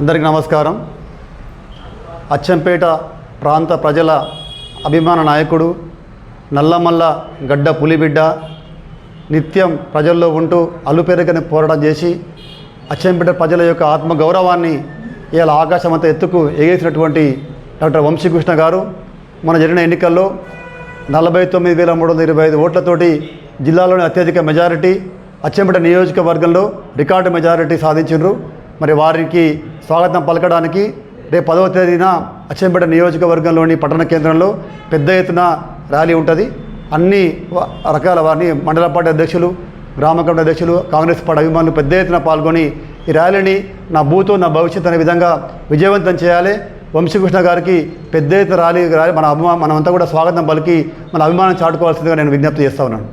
అందరికీ నమస్కారం. అచ్చంపేట ప్రాంత ప్రజల అభిమాన నాయకుడు నల్లమల్ల గడ్డ పులిబిడ్డ నిత్యం ప్రజల్లో ఉంటూ అలుపెరగని పోరాటం చేసి అచ్చంపేట ప్రజల యొక్క ఆత్మ గౌరవాన్ని ఇవాళ ఆకాశం అంతా ఎత్తుకు ఎగేసినటువంటి డాక్టర్ వంశీకృష్ణ గారు. మన జరిగిన ఎన్నికల్లో నలభై తొమ్మిది వేల మూడు వందల ఇరవై ఐదు ఓట్లతోటి జిల్లాలోని అత్యధిక మెజారిటీ అచ్చంపేట నియోజకవర్గంలో రికార్డు మెజారిటీ సాధించారు మరి వారికి స్వాగతం పలకడానికి రేపు పదవ తేదీన అచ్చంపేట నియోజకవర్గంలోని పట్టణ కేంద్రంలో పెద్ద ఎత్తున ర్యాలీ ఉంటుంది. అన్ని రకాల వారిని మండల పార్టీ అధ్యక్షులు గ్రామ కమిటీ అధ్యక్షులు కాంగ్రెస్ పార్టీ అభిమానులు పెద్ద ఎత్తున పాల్గొని ఈ ర్యాలీని నా భూతో నా భవిష్యత్ అనే విధంగా విజయవంతం చేయాలి. వంశీకృష్ణ గారికి పెద్ద ఎత్తున ర్యాలీ ర్యాలీ మన అభిమా మనమంతా కూడా స్వాగతం పలికి మన అభిమానం చాటుకోవాల్సిందిగా నేను విజ్ఞప్తి చేస్తా ఉన్నాను.